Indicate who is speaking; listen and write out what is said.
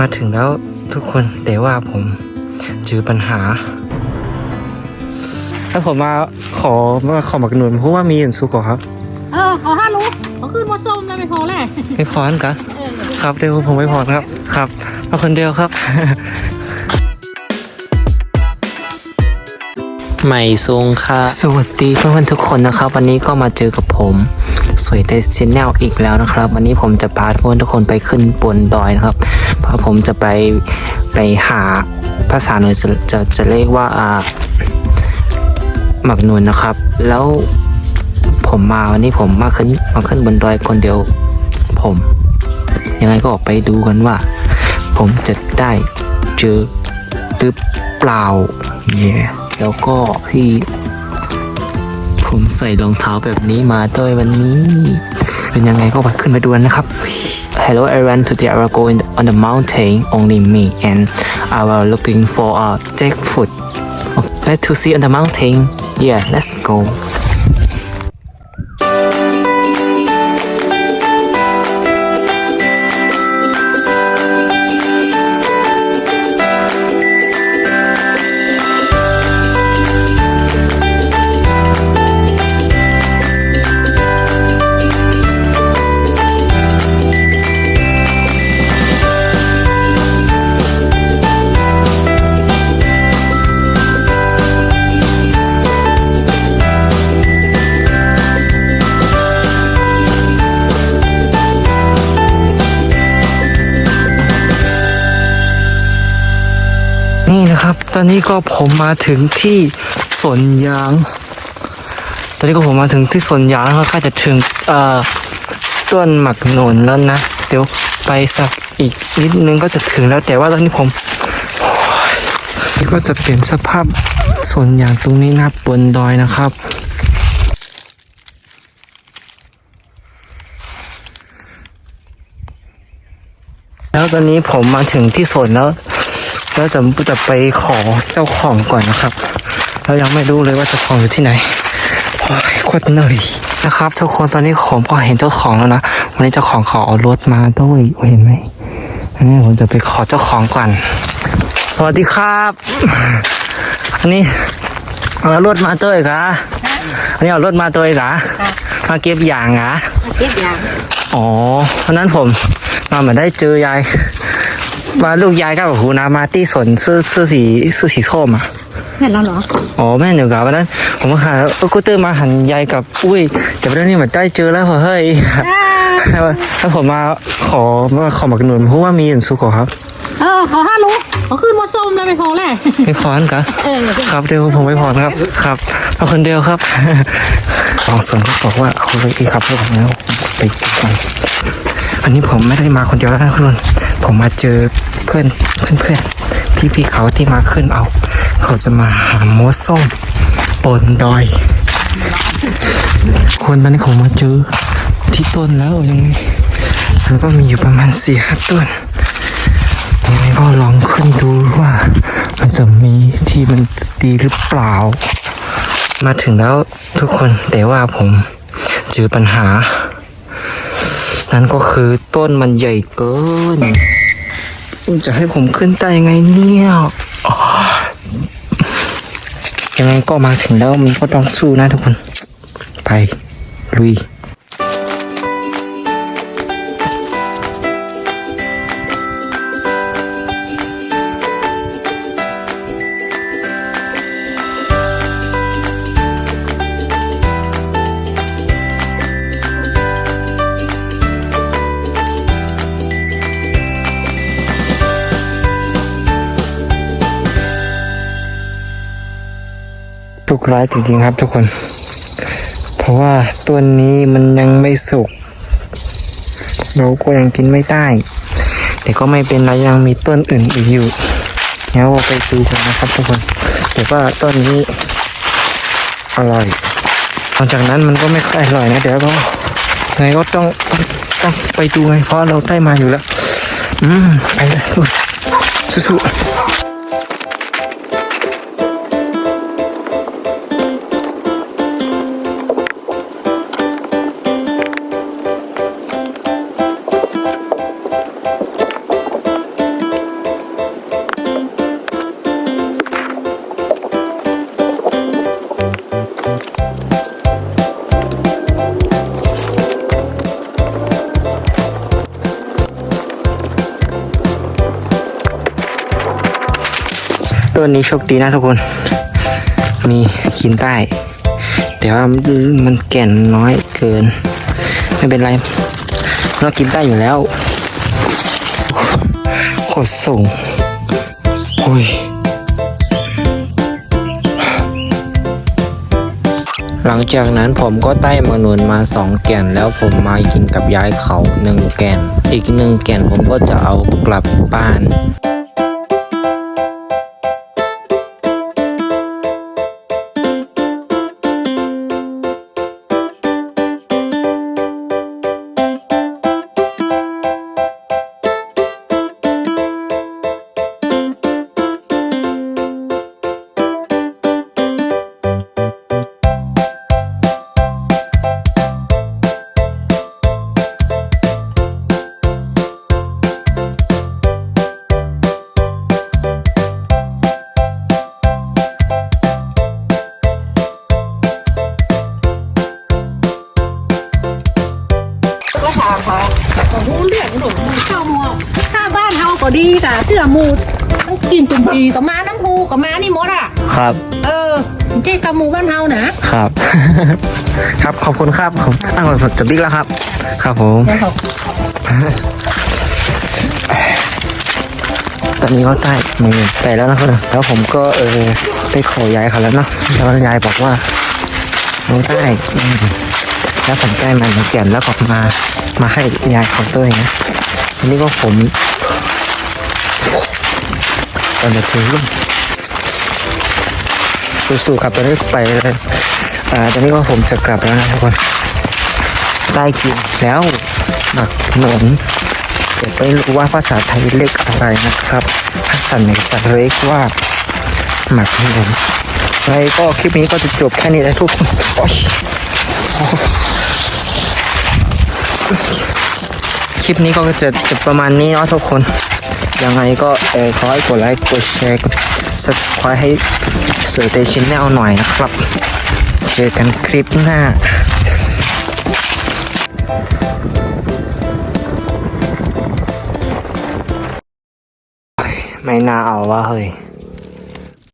Speaker 1: มาถึงแล้วทุกคนแต่ว่าผมเจอปัญหา ถ้าผมมาขอมาขอหมักหนุนเพราะว่ามีอย่างสุกเหรอครับ
Speaker 2: เออขอห้าลูกเขาขึ้นมดส้มนะไม่พอแหละ
Speaker 1: ไม่พอนันกะ
Speaker 2: เออ
Speaker 1: ครับเดี๋ยวผมไม่พอครับ ครับเอาคนเดียวครับ
Speaker 3: ใหม่ทรงค่ะ
Speaker 1: สวัสดีเพื่อนๆทุกคนนะครับ วันนี้ก็มาเจอกับผม สวยเตชแนลอีกแล้วนะครับ วันนี้ผมจะพาเพื่อนทุกคนไปขึ้นบนดอยนะครับ เพราะผมจะไปไปหาภาษาหน่วยจะจะจะเรียกว่าอ่าหมักหนุนนะครับ แล้วผมมาวันนี้ผมมาขึ้นมาขึ้นบนดอยคนเดียว ผม ยังไงก็ออกไปดูกันว่า ผมจะได้เจอหรือเปล่าเย่ยแล้วก็ที่ผมใส่รองเท้าแบบนี้มาด้วยวันนี้ เป็นยังไงก็ไปขึ้นไปดูกันนะครับ Hello everyone. Today I will go on the mountain only me and I will looking for a jackfruit. Let's to see on the mountain. Yeah let's go นะครับ ตอนนี้ก็ผมมาถึงที่สวนยาง ตอนนี้ก็ผมมาถึงที่สวนยางแล้วก็ใกล้จะถึงเอ่อต้นหมักหนนแล้วนะ เดี๋ยวไปสักอีกนิดนึงก็จะถึงแล้วแต่ว่าตอนนี้ผมนี่ก็จะเป็นสภาพสวนยางตรงนี้นับบนดอยนะครับแล้วตอนนี้ผมมาถึงที่สวนแล้ว แล้วจะจะไปขอเจ้าของก่อนนะครับเรายังไม่รู้เลยว่าเจ้าของอยู่ที่ไหนโอ้ยโคตรเหนื่อยนะครับ ทุกคนตอนนี้ผมก็เห็นเจ้าของแล้วนะวันนี้เจ้าของเขาเอารถมาด้วยเห็นไหมอันนี้ผมจะไปขอเจ้าของก่อนสวัสดีครับ อันนี้เอารถมาด้วยกะอันนี้เอารถมาด้วยกะมาเก็บยางกะ
Speaker 2: มาเก็บยาง
Speaker 1: อ๋อเพราะนั้นผมมาเหมือนได้เจอยาย ว่าลูกยายกับหูนามาที่สวนเสื้อเสื้อสีเสื้อสีส้มอะ
Speaker 2: เห็นแล้วเหรอ
Speaker 1: อ๋อแม่หนูกับวันนั้นผมมาหาเออกูเตอร์มาหันยายกับอุ้ยแต่วันนี้มันได้เจอแล้วเหรอเฮ้ย
Speaker 2: อ่า
Speaker 1: ถ้าผมมาขอมาขอหมักหนุนเพราะว่ามีอย่างสุกเหรอครับ
Speaker 2: เออขอห้าลูกเขาขึ้นมดส้มนะไม่พอแหละ
Speaker 1: ไม่พอนันกะ
Speaker 2: เออ
Speaker 1: ครับเดี๋ยวผมไม่พอนะครับ ครับเอาคนเดียวครับบางส่วนก็บอกว่าเขาเลยอีครับแล้วผมแล้วไปดูกัน อันนี้ผมไม่ได้มาคนเดียวแล้วนะคุณผมมาเจอเพื่อนเพื่อนเพื่อนพี่พี่ๆเขาที่มาขึ้นเอา เขาจะมาหาโมส้มบนดอย คนตอนนี้ผมมาเจอที่ต้นแล้วยังไงมันก็มีอยู่ประมาณสี่ห้าต้นยังไงก็ลองขึ้นดูว่า มันจะมีที่มันดีหรือเปล่า มาถึงแล้วทุกคนแต่ว่าผมเจอปัญหา นั่นก็คือต้นมันใหญ่เกิน จะให้ผมขึ้นได้ยังไงเนี่ยยังไงก็มาถึงแล้วมันก็ต้องสู้นะทุกคน ไป ลุย ร้ายจริงๆครับทุกคน เพราะว่าต้นนี้มันยังไม่สุก เราก็ยังกินไม่ได้ แต่ก็ไม่เป็นไรยังมีต้นอื่นอีกอยู่เดี๋ยวเราไปดูกันนะครับทุกคนแต่ว่าต้นนี้อร่อยหลังจากนั้นมันก็ไม่ค่อยอร่อยนะเดี๋ยวก็ไงก็ต้องต้องไปดูไงเพราะเราได้มาอยู่แล้ว อืมไปเลยสู้ๆ ต้นนี้โชคดีนะทุกคน มีกินได้แต่ว่ามันแก่นน้อยเกิน ไม่เป็นไรเรากินได้อยู่แล้วโคตรสูงอุ้ยหลังจากนั้นผมก็ได้มานุนมาสองแก่นแล้วผมมากินกับยายเขาหนึ่งแก่น อีกหนึ่งแก่นผมก็จะเอากลับบ้าน
Speaker 2: ขาผมรู้เรื่องหนุ่มข้าวมัวข้าบ้านเฮาก็ดีกะเสื้อหมูต้องกินตุ่มปีกับมาน้ำพูกับมานี่หมดอะ
Speaker 1: ครับ
Speaker 2: เออเจ๊กับหมูบ้านเฮานะครับ
Speaker 1: ครับขอบคุณครับผมอ้าวผมจะบิ๊กแล้วครับ ครับผม
Speaker 2: แล้วเขา
Speaker 1: ตอนนี้ก็ใต้มือไปแล้วนะครับแล้วผมก็เออไปขอยายเขาแล้วเนาะแล้วยายบอกว่าน้องใต้อืมแล้วผมได้มาหนึ่งแก่นแล้วก็มา มาให้ยายเขาด้วยนะอันนี้ก็ผมตอนนี้ถึงสู้ๆครับตอนนี้ไปเลยอ่าตอนนี้ก็ผมจะกลับแล้วนะทุกคนได้กินแล้วหมักหนนเดี๋ยวไม่รู้ว่าภาษาไทยเรียกอะไรนะครับ ภาษาไหนจะเรียกว่าหมักขนมไงก็คลิปนี้ก็จะจบแค่นี้แล้วทุกคนโอ๊ย คลิปนี้ก็จะจบประมาณนี้เนาะทุกคน ยังไงก็เออขอให้กดไลค์กดแชร์กด subscribe ให้สวยเตชินแนลหน่อยนะครับ เจอกันคลิปหน้าไม่น่าเอาว่าเฮ้ย